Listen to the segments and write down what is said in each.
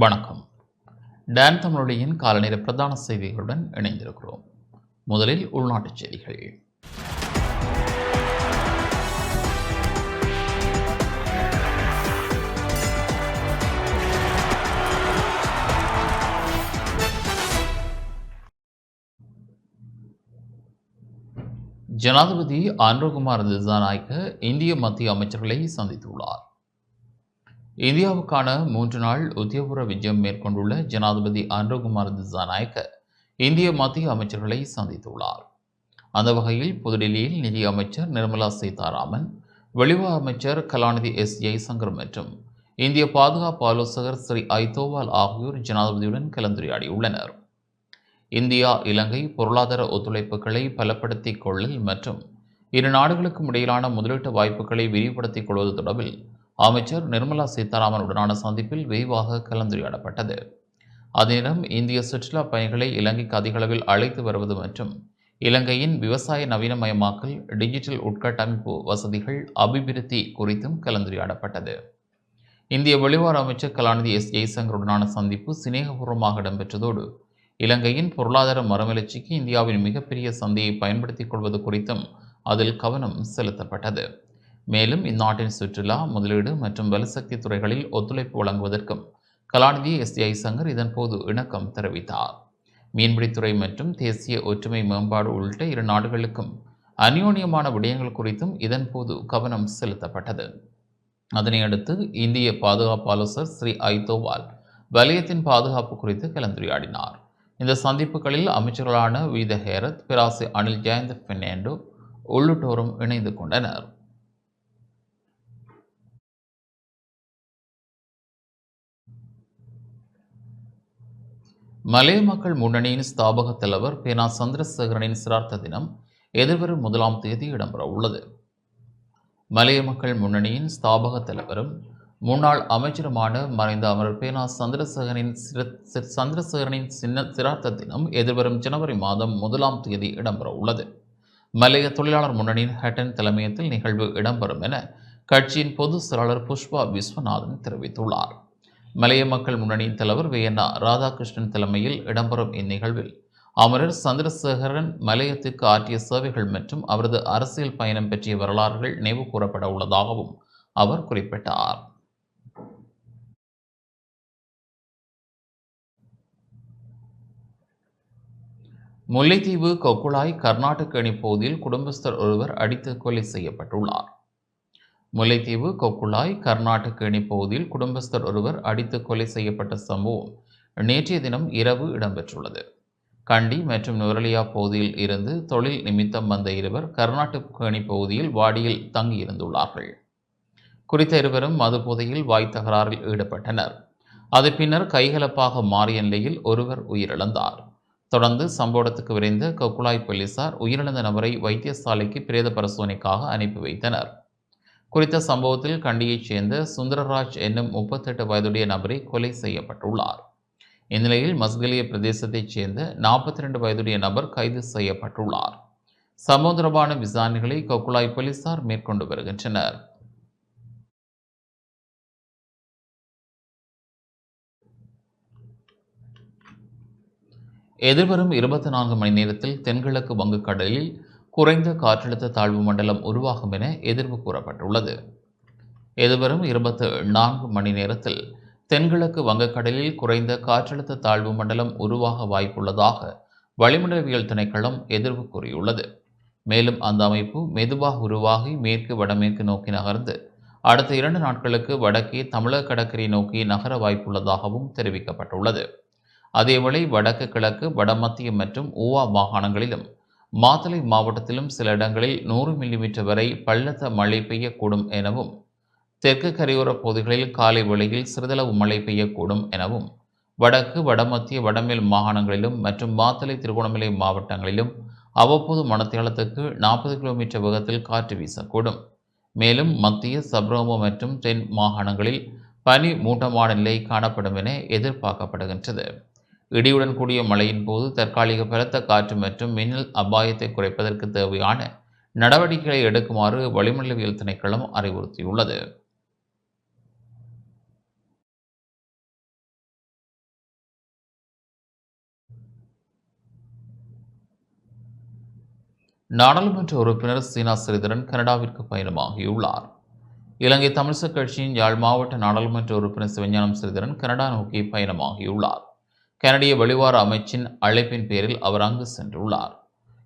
வணக்கம். டான் தமிழொலியின் காலநேர பிரதான செய்திகளுடன் இணைந்திருக்கிறோம். முதலில் உள்நாட்டுச் செய்திகள். ஜனாதிபதி ஆண்ட்ரோகுமார் திசாநாயக்க இந்திய மத்திய அமைச்சர்களை சந்தித்துள்ளார். இந்தியாவுக்கான மூன்று நாள் உத்தியோகபூர்வ விஜயம் மேற்கொண்டுள்ள ஜனாதிபதி ஆண்ட்ரோகுமார் திசாநாயக்க இந்திய மத்திய அமைச்சர்களை சந்தித்துள்ளார். அந்த வகையில் புதுடில்லியில் நிதி அமைச்சர் நிர்மலா சீதாராமன் வெளிவா அமைச்சர் கலாநிதி எஸ். ஜெய்சங்கர் மற்றும் இந்திய பாதுகாப்பு ஆலோசகர் ஸ்ரீ ஐதோவால் ஆகியோர் ஜனாதிபதியுடன் கலந்துரையாடியுள்ளனர். இந்தியா இலங்கை பொருளாதார ஒத்துழைப்புகளை பலப்படுத்திக் கொள்ளல் மற்றும் இரு நாடுகளுக்கும் இடையிலான முதலீட்டு வாய்ப்புகளை விரிவுபடுத்திக் கொள்வது தொடர்பில் அமைச்சர் நிர்மலா சீதாராமன் உடனான சந்திப்பில் விரிவாக கலந்துரையாடப்பட்டது. அதேநேரம் இந்திய சுற்றுலா பயணிகளை இலங்கைக்கு அதிக அளவில் அழைத்து வருவது மற்றும் இலங்கையின் விவசாய நவீனமயமாக்கல் டிஜிட்டல் உட்கட்டமைப்பு வசதிகள் அபிவிருத்தி குறித்தும் கலந்துரையாடப்பட்டது. இந்திய வெளிவார அமைச்சர் கலாநிதி எஸ். ஜெய்சங்கருடனான சந்திப்பு சிநேகபூர்வமாக இடம்பெற்றதோடு இலங்கையின் பொருளாதார மறுமலர்ச்சிக்கு இந்தியாவின் மிகப்பெரிய சந்தையை பயன்படுத்திக் கொள்வது குறித்தும் அதில் கவனம் செலுத்தப்பட்டது. மேலும் இந்நாட்டின் சுற்றுலா முதலீடு மற்றும் வலுசக்தி துறைகளில் ஒத்துழைப்பு வழங்குவதற்கும் கலாநிதி எஸ். ஜெய்சங்கர் இதன்போது இணக்கம் தெரிவித்தார். மீன்பிடித்துறை மற்றும் தேசிய ஒற்றுமை மேம்பாடு உள்ளிட்ட இரு நாடுகளுக்கும் அந்யோன்யமான விடயங்கள் குறித்தும் இதன்போது கவனம் செலுத்தப்பட்டது. அதனையடுத்து இந்திய பாதுகாப்பு ஆலோசர் ஸ்ரீ ஐதோவால் வலயத்தின் பாதுகாப்பு குறித்து கலந்துரையாடினார். இந்த சந்திப்புகளில் அமைச்சர்களான வீத ஹேரத் பிராசி அனில் ஜெயந்த் பெர்னாண்டோ உள்ளிட்டோரும் இணைந்து கொண்டனர். மலைய மக்கள் முன்னணியின் ஸ்தாபக தலைவர் பேனா சந்திரசேகரனின் சிரார்த்த தினம் எதிர்வரும் முதலாம் தேதி இடம்பெற உள்ளது. மலைய மக்கள் முன்னணியின் ஸ்தாபக தலைவரும் முன்னாள் அமைச்சருமான மறைந்த அமரர் பேனா சந்திரசேகரனின் சந்திரசேகரனின் சின்ன சிரார்த்த தினம் எதிர்வரும் ஜனவரி மாதம் முதலாம் தேதி இடம்பெற உள்ளது. மலைய தொழிலாளர் முன்னணியின் ஹட்டன் தலைமையத்தில் நிகழ்வு இடம்பெறும் என கட்சியின் பொதுச் செயலாளர் புஷ்பா விஸ்வநாதன் தெரிவித்துள்ளார். மலைய மக்கள் முன்னணியின் தலைவர் வேயண்ணா ராதாகிருஷ்ணன் தலைமையில் இடம்பெறும் இந்நிகழ்வில் அமரர் சந்திரசேகரன் மலையத்துக்கு ஆற்றிய சேவைகள் மற்றும் அவரது அரசியல் பயணம் பற்றிய வரலாறுகள் நினைவு கூறப்பட உள்ளதாகவும் அவர் குறிப்பிட்டார். முல்லைத்தீவு கொக்குழாய் கர்நாடக அணி பகுதியில் குடும்பஸ்தர் ஒருவர் அடித்து கொலை செய்யப்பட்டுள்ளார். முல்லைத்தீவு கொக்குழாய் கர்நாடக அணி பகுதியில் குடும்பஸ்தர் ஒருவர் அடித்து கொலை செய்யப்பட்ட சம்பவம் நேற்றைய தினம் இரவு இடம்பெற்றுள்ளது. கண்டி மற்றும் நுரலியா பகுதியில் இருந்து தொழில் நிமித்தம் வந்த இருவர் கர்நாடக கணி பகுதியில் வாடியில் தங்கியிருந்துள்ளார்கள். குறித்த இருவரும் மது போதையில் வாய் தகராறில் ஈடுபட்டனர். அது பின்னர் கைகலப்பாக மாறிய நிலையில் ஒருவர் உயிரிழந்தார். தொடர்ந்து சம்பவத்துக்கு விரைந்த கொக்குழாய் போலீசார் உயிரிழந்த நபரை வைத்தியசாலைக்கு பிரேத பரிசோதனைக்காக அனுப்பி வைத்தனர். குறித்த சம்பவத்தில் கண்டியைச் சேர்ந்த சுந்தரராஜ் என்னும் முப்பத்தெட்டு வயதுடைய நபரை கொலை செய்யப்பட்டுள்ளார். இந்நிலையில் மஸ்கலிய பிரதேசத்தைச் சேர்ந்த நாற்பத்தி ரெண்டு வயதுடைய நபர் கைது செய்யப்பட்டுள்ளார். சம்பவம் தொடர்பான விசாரணைகளை கொக்குளாய் போலீசார் மேற்கொண்டு வருகின்றனர். எதிர்வரும் இருபத்தி நான்கு மணி நேரத்தில் தென்கிழக்கு வங்கக்கடலில் குறைந்த காற்றழுத்த தாழ்வு மண்டலம் உருவாகும் என எதிர்வு கூறப்பட்டுள்ளது. எதிர்வரும் இருபத்தி நான்கு மணி நேரத்தில் தென்கிழக்கு வங்கக்கடலில் குறைந்த காற்றழுத்த தாழ்வு மண்டலம் உருவாக வாய்ப்புள்ளதாக வளிமண்டலவியல் திணைக்களம் எதிர்வு கூறியுள்ளது. மேலும் அந்த அமைப்பு மெதுவாக உருவாகி மேற்கு வடமேற்கு நோக்கி நகர்ந்து அடுத்த இரண்டு நாட்களுக்கு வடக்கே தமிழக கடற்கரை நோக்கி நகர வாய்ப்புள்ளதாகவும் தெரிவிக்கப்பட்டுள்ளது. அதேவேளை வடக்கு கிழக்கு வடமத்திய மற்றும் ஊவா மாகாணங்களிலும் மாத்தளை மாவட்டத்திலும் சில இடங்களில் நூறு மில்லிமீட்டர் வரை பள்ளத்த மழை பெய்யக்கூடும் எனவும் தெற்கு கரையோர பகுதிகளில் காலை வேளையில் சிறிதளவு மழை பெய்யக்கூடும் எனவும் வடக்கு வடமத்திய வடமேல் மாகாணங்களிலும் மற்றும் மாத்தளை திருகோணமலை மாவட்டங்களிலும் அவ்வப்போது மணத்தியாலத்துக்கு நாற்பது கிலோமீட்டர் வேகத்தில் காற்று வீசக்கூடும். மேலும் மத்திய சப்ரோமோ மற்றும் தென் மாகாணங்களில் பனி மூட்டமான நிலை காணப்படும் என எதிர்பார்க்கப்படுகின்றது. இடியுடன் கூடிய மழையின் போது தற்காலிக பலத்த காற்று மற்றும் மின்னல் அபாயத்தை குறைப்பதற்கு தேவையான நடவடிக்கைகளை எடுக்குமாறு வளிமண்டலவியல் திணைக்களம் அறிவுறுத்தியுள்ளது. நாடாளுமன்ற உறுப்பினர் சீனா ஸ்ரீதரன் கனடாவிற்கு பயணமாகியுள்ளார். இலங்கை தமிழிசை கட்சியின் யாழ் மாவட்ட நாடாளுமன்ற உறுப்பினர் சிவஞானம் ஸ்ரீதரன் கனடா நோக்கி பயணமாகியுள்ளார். கனடிய வெளிவார அமைச்சின் அழைப்பின் பேரில் அவர் அங்கு சென்றுள்ளார்.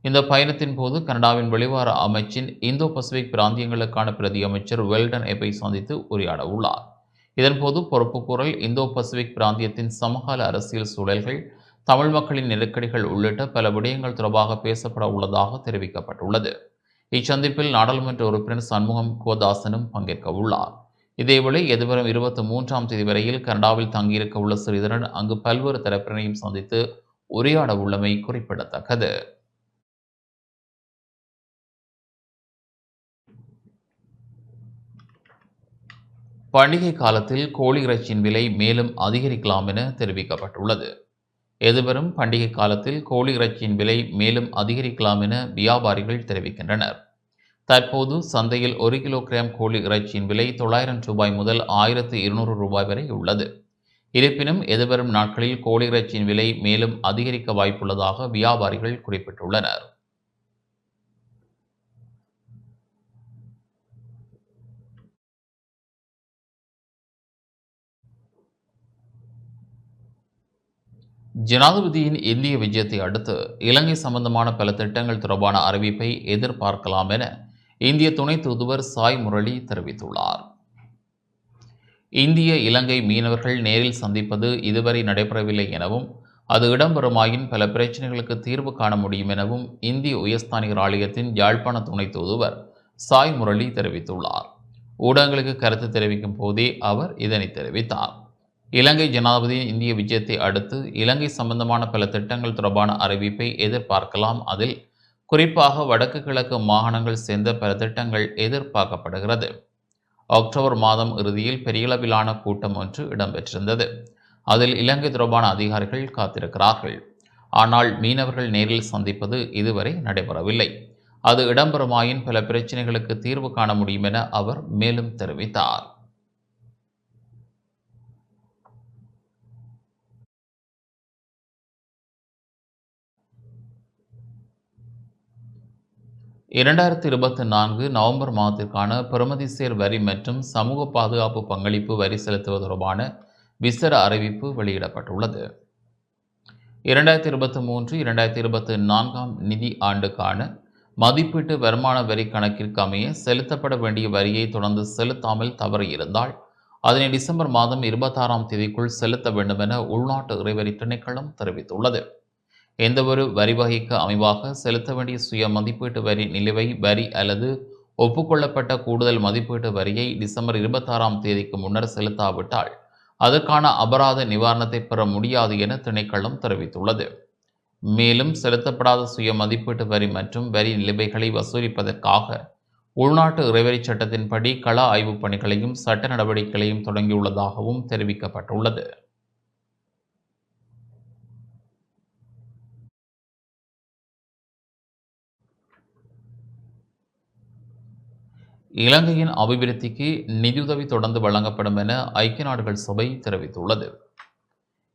இந்த பயணத்தின் போது கனடாவின் வெளிவார அமைச்சின் இந்தோ பசிபிக் பிராந்தியங்களுக்கான பிரதி அமைச்சர் வெல்டன் எப்பை சந்தித்து உரையாட உள்ளார். இதன்போது பொறுப்புக்கூறல் இந்தோ பசிபிக் பிராந்தியத்தின் சமகால அரசியல் சூழல்கள் தமிழ் மக்களின் நெருக்கடிகள் உள்ளிட்ட பல விடயங்கள் தொடர்பாக பேசப்பட உள்ளதாக தெரிவிக்கப்பட்டுள்ளது. இச்சந்திப்பில் நாடாளுமன்ற உறுப்பினர் சண்முகம் கோதாசனும் பங்கேற்க உள்ளார். இதேவேளை எதிர்வரும் இருபத்தி மூன்றாம் தேதி வரையில் கனடாவில் தங்கியிருக்க உள்ள ஸ்ரீதரன் அங்கு பல்வேறு தரப்பினரையும் சந்தித்து உரையாட உள்ளமை குறிப்பிடத்தக்கது. பண்டிகை காலத்தில் கோழி இறைச்சியின் விலை மேலும் அதிகரிக்கலாம் என தெரிவிக்கப்பட்டுள்ளது. எதிர்வரும் பண்டிகை காலத்தில் கோழி இறைச்சியின் விலை மேலும் அதிகரிக்கலாம் என வியாபாரிகள் தெரிவிக்கின்றனர். தற்போது சந்தையில் ஒரு கிலோகிராம் கோழி இறைச்சியின் விலை தொள்ளாயிரம் ரூபாய் முதல் ஆயிரத்து இருநூறு ரூபாய் வரை உள்ளது. இருப்பினும் எதிர்வரும் நாட்களில் கோழி இறைச்சியின் விலை மேலும் அதிகரிக்க வாய்ப்புள்ளதாக வியாபாரிகள் குறிப்பிட்டுள்ளனர். ஜனாதிபதியின் இந்திய விஜயத்தை அடுத்து இலங்கை சம்பந்தமான பல திட்டங்கள் தொடர்பான அறிவிப்பை எதிர்பார்க்கலாம் என இந்திய துணை தூதுவர் சாய் முரளி தெரிவித்துள்ளார். இந்திய இலங்கை மீனவர்கள் நேரில் சந்திப்பது இதுவரை நடைபெறவில்லை எனவும் அது இடம்பெறுமாயின் பல பிரச்சனைகளுக்கு தீர்வு காண முடியும் எனவும் இந்திய உயர்ஸ்தானிகர் ஆலயத்தின் யாழ்ப்பாண துணை தூதுவர் சாய் முரளி தெரிவித்துள்ளார். ஊடகங்களுக்கு கருத்து தெரிவிக்கும் போதே அவர் இதனை தெரிவித்தார். இலங்கை ஜனாதிபதியின் இந்திய விஜயத்தை அடுத்து இலங்கை சம்பந்தமான பல திட்டங்கள் தொடர்பான அறிவிப்பை எதிர்பார்க்கலாம். அதில் குறிப்பாக வடக்கு கிழக்கு மாகாணங்கள் சேர்ந்த பல திட்டங்கள் எதிர்பார்க்கப்படுகிறது. அக்டோபர் மாதம் இறுதியில் பெரியளவிலான கூட்டம் ஒன்று இடம்பெற்றிருந்தது. அதில் இலங்கை தொடர்பான அதிகாரிகள் காத்திருக்கிறார்கள். ஆனால் மீனவர்கள் நேரில் சந்திப்பது இதுவரை நடைபெறவில்லை. அது இடம்பெறுமாயின் பல பிரச்சனைகளுக்கு தீர்வு காண முடியும் என அவர் மேலும் தெரிவித்தார். இரண்டாயிரத்தி இருபத்தி நான்கு நவம்பர் மாதத்திற்கான பிரமதிசேர் வரி மற்றும் சமூக பாதுகாப்பு பங்களிப்பு வரி செலுத்துவது தொடர்பான விசேட அறிவிப்பு வெளியிடப்பட்டுள்ளது. இரண்டாயிரத்தி இருபத்தி மூன்று இரண்டாயிரத்தி இருபத்தி நான்காம் நிதி ஆண்டுக்கான மதிப்பீட்டு வருமான வரி கணக்கிற்கு அமைய செலுத்தப்பட வேண்டிய வரியை தொடர்ந்து செலுத்தாமல் தவறியிருந்தால் அதனை டிசம்பர் மாதம் இருபத்தாறாம் தேதிக்குள் செலுத்த வேண்டும் என உள்நாட்டு இறைவரி திணைக்களம் தெரிவித்துள்ளது. எந்தவொரு வரி வகைக்கு அமைவாக செலுத்த வேண்டிய சுய மதிப்பீட்டு வரி நிலுவை வரி அல்லது ஒப்புக்கொள்ளப்பட்ட கூடுதல் மதிப்பீட்டு வரியை டிசம்பர் இருபத்தாறாம் தேதிக்கு முன்னர் செலுத்தாவிட்டால் அதற்கான அபராத நிவாரணத்தை பெற முடியாது என திணைக்களம் தெரிவித்துள்ளது. மேலும் செலுத்தப்படாத சுய மதிப்பீட்டு வரி மற்றும் வரி நிலுவைகளை வசூலிப்பதற்காக உள்நாட்டு இறைவரி சட்டத்தின்படி கள ஆய்வுப் பணிகளையும் சட்ட நடவடிக்கைகளையும் தொடங்கியுள்ளதாகவும் தெரிவிக்கப்பட்டுள்ளது. இலங்கையின் அபிவிருத்திக்கு நிதியுதவி தொடர்ந்து வழங்கப்படும் என ஐக்கிய நாடுகள் சபை தெரிவித்துள்ளது.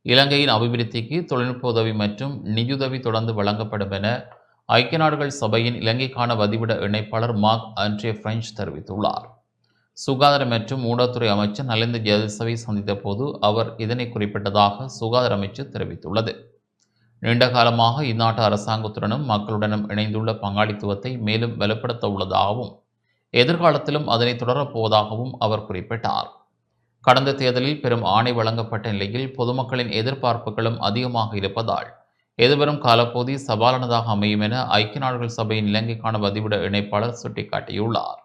இலங்கையின் அபிவிருத்திக்கு தொழில்நுட்ப உதவி மற்றும் நிதியுதவி தொடர்ந்து வழங்கப்படும் என ஐக்கிய நாடுகள் சபையின் இலங்கைக்கான வதிவிட இணைப்பாளர் மார்க் ஆண்ட்ரே பிரெஞ்ச் தெரிவித்துள்ளார். சுகாதார மற்றும் ஊடகத்துறை அமைச்சர் நலிந்த ஜெயதிசவை சந்தித்த போது அவர் இதனை குறிப்பிட்டதாக சுகாதார அமைச்சர் தெரிவித்துள்ளது. நீண்ட காலமாக இந்நாட்டு அரசாங்கத்துடனும் மக்களுடனும் இணைந்துள்ள பங்காளித்துவத்தை மேலும் வலுப்படுத்த உள்ளதாகவும் எதிர்காலத்திலும் அதனை தொடரப்போவதாகவும் அவர் குறிப்பிட்டார். கடந்த தேர்தலில் பெரும் ஆணை வழங்கப்பட்ட நிலையில் பொதுமக்களின் எதிர்பார்ப்புகளும் அதிகமாக இருப்பதால் எதிர்வரும் காலப்போதி சவாலானதாக அமையும் என ஐக்கிய நாடுகள் சபையின் இலங்கைக்கான பதிவிட இணைப்பாளர் சுட்டிக்காட்டியுள்ளார்.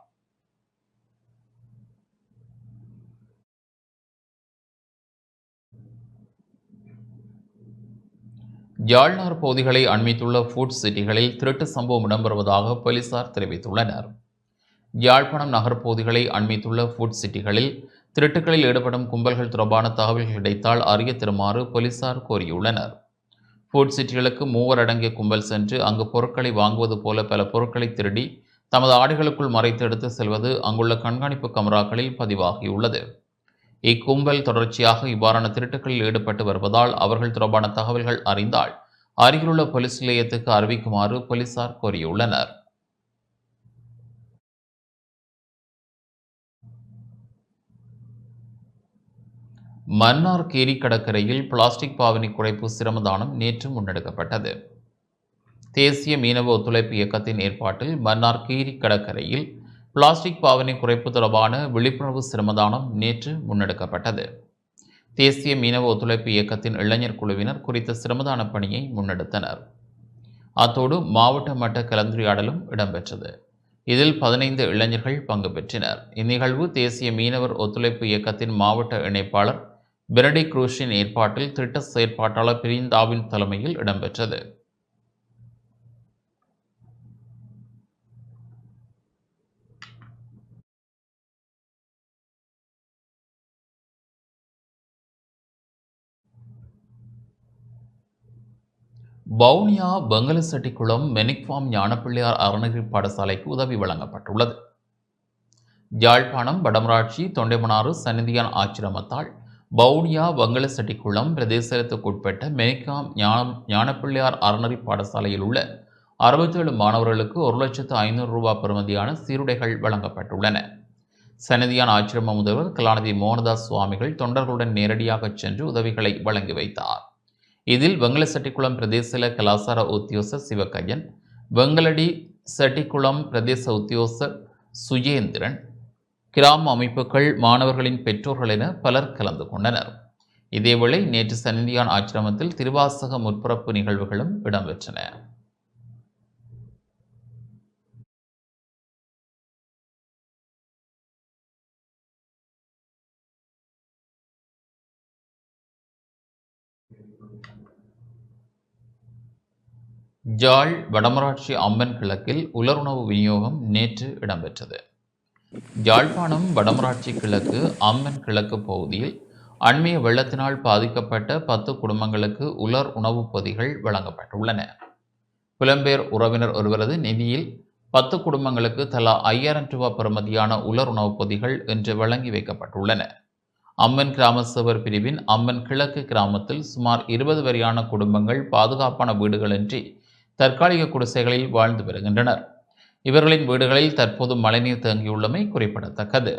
ஜாழ்நார் பகுதிகளை அண்மித்துள்ள ஃபுட் சிட்டிகளில் திருட்டு சம்பவம் இடம்பெறுவதாக போலீசார் தெரிவித்துள்ளனர். யாழ்ப்பாணம் நகர்ப்பகுதிகளை அண்மித்துள்ள ஃபுட் சிட்டிகளில் திருட்டுக்களில் ஈடுபடும் கும்பல்கள் தொடர்பான தகவல்கள் கிடைத்தால் அறிய தருமாறு போலீசார் கோரியுள்ளனர். ஃபுட் சிட்டிகளுக்கு மூவர் அடங்கிய கும்பல் சென்று அங்கு பொருட்களை வாங்குவது போல பல பொருட்களை திருடி தமது ஆடைகளுக்குள் மறைத்து எடுத்து செல்வது அங்குள்ள கண்காணிப்பு கமராக்களில் பதிவாகியுள்ளது. இக்கும்பல் தொடர்ச்சியாக இவ்வாறான திருட்டுக்களில் ஈடுபட்டு வருவதால் அவர்கள் தொடர்பான தகவல்கள் அறிந்தால் அருகிலுள்ள போலீஸ் நிலையத்துக்கு அறிவிக்குமாறு போலீசார் கோரியுள்ளனர். மன்னார் கேரி கடற்கரையில் பிளாஸ்டிக் பாவனை குறைப்பு சிரமதானம் நேற்று முன்னெடுக்கப்பட்டது. தேசிய மீனவ ஒத்துழைப்பு இயக்கத்தின் ஏற்பாட்டில் மன்னார் கீரி கடற்கரையில் பிளாஸ்டிக் பாவனை குறைப்பு தொடர்பான விழிப்புணர்வு சிரமதானம் நேற்று முன்னெடுக்கப்பட்டது. தேசிய மீனவ ஒத்துழைப்பு இயக்கத்தின் இளைஞர் குழுவினர் குறித்த சிரமதான பணியை முன்னெடுத்தனர். அத்தோடு மாவட்ட மட்ட கலந்துரையாடலும் இடம்பெற்றது. இதில் பதினைந்து இளைஞர்கள் பங்கு பெற்றனர். இந்நிகழ்வு தேசிய மீனவர் ஒத்துழைப்பு இயக்கத்தின் மாவட்ட இணைப்பாளர் பெரடி குரூஷின் ஏற்பாட்டில் திட்ட செயற்பாட்டாளர் பிரிந்தாவின் தலைமையில் இடம்பெற்றது. வவுனியா பெங்கலசெட்டிக்குளம் மெனிக்ஃபார்ம் ஞானப்பிள்ளையார் அறநெறி பாடசாலைக்கு உதவி வழங்கப்பட்டுள்ளது. யாழ்ப்பாணம் வடமராட்சி தொண்டைமனாறு சன்னிதியான் ஆச்சிரமத்தால் பவுனியா வங்கலசெட்டிக்குளம் பிரதேசத்துக்குட்பட்ட மெனிக்காம் ஞான ஞானப்பிள்ளையார் அறநறி பாடசாலையில் உள்ள அறுபத்தேழு மாணவர்களுக்கு ஒரு லட்சத்து ஐநூறு ரூபாய் பெறுமதியான சீருடைகள் வழங்கப்பட்டுள்ளன. சன்னதியான ஆச்சிரம முதல்வர் கலாநிதி மோகனதாஸ் சுவாமிகள் தொண்டர்களுடன் நேரடியாக சென்று உதவிகளை வழங்கி வைத்தார். இதில் வெங்கலசெட்டிக்குளம் பிரதேச கலாசார உத்தியோசர் சிவகையன் வெங்கலடி செட்டிக்குளம் பிரதேச உத்தியோசர் சுயேந்திரன் கிராம அமைப்புகள் மாணவர்களின் பெற்றோர்கள் என பலர் கலந்து கொண்டனர். இதேவேளை நேற்று சன்னிதியான் ஆச்சிரமத்தில் திருவாசக முற்பரப்பு நிகழ்வுகளும் இடம்பெற்றன. ஜாழ் வடமராட்சி அம்மன் கிழக்கில் உலருணவு விநியோகம் நேற்று இடம்பெற்றது. யாழ்ப்பாணம் வடமராட்சி கிழக்கு அம்மன் கிழக்கு பகுதியில் அண்மைய வெள்ளத்தினால் பாதிக்கப்பட்ட பத்து குடும்பங்களுக்கு உலர் உணவுப் பொதிகள் வழங்கப்பட்டுள்ளன. புலம்பெயர் உறவினர் ஒருவரது நிதியில் பத்து குடும்பங்களுக்கு தலா ஐயாயிரம் ரூபாய் பெறுமதியான உலர் உணவுப் பொதிகள் இன்று வழங்கி வைக்கப்பட்டுள்ளன. அம்மன் கிராம சுவர் பிரிவின் அம்மன் கிழக்கு கிராமத்தில் சுமார் இருபது வரையான குடும்பங்கள் பாதுகாப்பான வீடுகளின்றி தற்காலிக குடிசைகளில் வாழ்ந்து வருகின்றனர். இவர்களின் வீடுகளில் தற்போது மழைநீர் தேங்கியுள்ளமை குறிப்பிடத்தக்கது.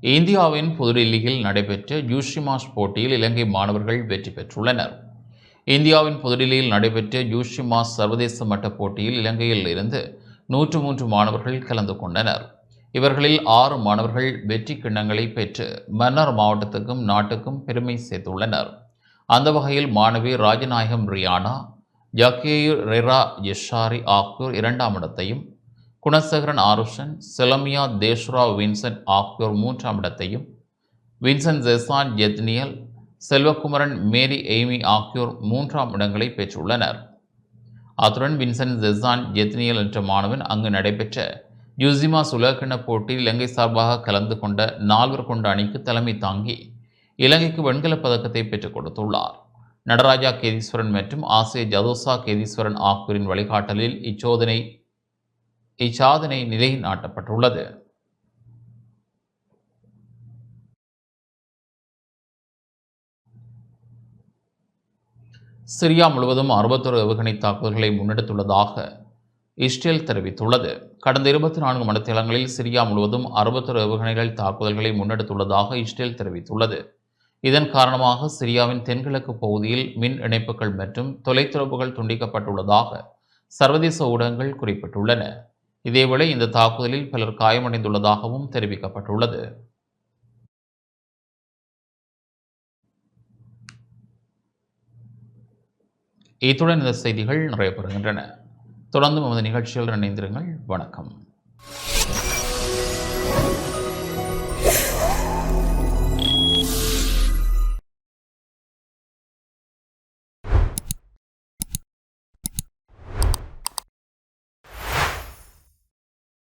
இந்தியாவின் புதுடில்லியில் நடைபெற்ற ஜூஷிமாஸ் போட்டியில் இலங்கை மாணவர்கள் வெற்றி பெற்றுள்ளனர். இந்தியாவின் புதுடில்லியில் நடைபெற்ற ஜூஷிமாஸ் சர்வதேச மட்ட போட்டியில் இலங்கையில் இருந்து நூற்று மூன்று மாணவர்கள் கலந்து கொண்டனர். இவர்களில் ஆறு மாணவர்கள் வெற்றி கிண்ணங்களை பெற்று மன்னார் மாவட்டத்துக்கும் நாட்டுக்கும் பெருமை சேர்த்துள்ளனர். அந்த வகையில் மாணவி ராஜநாயகம் ரியானா ஜக்கேயு ரெரா யஷாரி ஆகியோர் இரண்டாம் இடத்தையும் குணசேகரன் ஆருஷன் செலமியா தேஷ்ரா வின்சென்ட் ஆகியோர் மூன்றாம் இடத்தையும் வின்சென்ட் ஜெசான் ஜெத்னியல் செல்வகுமரன் மேரி எய்மி ஆகியோர் மூன்றாம் இடங்களை பெற்றுள்ளனர். அத்துடன் வின்சென்ட் ஜெசான் ஜெத்னியல் என்ற மாணவன் அங்கு நடைபெற்ற யூசிமா உலகக்கிண போட்டியில் இலங்கை சார்பாக கலந்து கொண்ட நால்வர் கொண்ட அணிக்கு தலைமை தாங்கி இலங்கைக்கு வெண்கலப் பதக்கத்தை பெற்றுக் கொடுத்துள்ளார். நடராஜா கேதீஸ்வரன் மற்றும் ஆசிய ஜதோசா கேதீஸ்வரன் ஆகியோரின் வழிகாட்டலில் இச்சோதனை இச்சாதனை நிலைநாட்டப்பட்டுள்ளது சிரியா முழுவதும் அறுபத்தொரு ஏவுகணை தாக்குதல்களை முன்னெடுத்துள்ளதாக இஸ்ரேல் தெரிவித்துள்ளது. கடந்த இருபத்தி நான்கு மணித்தேலங்களில் சிரியா முழுவதும் அறுபத்தொரு ஏவுகணைகள் தாக்குதல்களை முன்னெடுத்துள்ளதாக இஸ்ரேல் தெரிவித்துள்ளது. இதன் காரணமாக சிரியாவின் தென்கிழக்கு பகுதியில் மின் இணைப்புகள் மற்றும் தொலைத்தொடர்புகள் துண்டிக்கப்பட்டுள்ளதாக சர்வதேச ஊடகங்கள் குறிப்பிட்டுள்ளன. இதேவேளை இந்த தாக்குதலில் பலர் காயமடைந்துள்ளதாகவும் தெரிவிக்கப்பட்டுள்ளது. இத்துடன் இந்த செய்திகள் நிறைவு பெறுகின்றன தொடர்ந்து நமது நிகழ்ச்சிகள் இணைந்திருங்கள். வணக்கம்.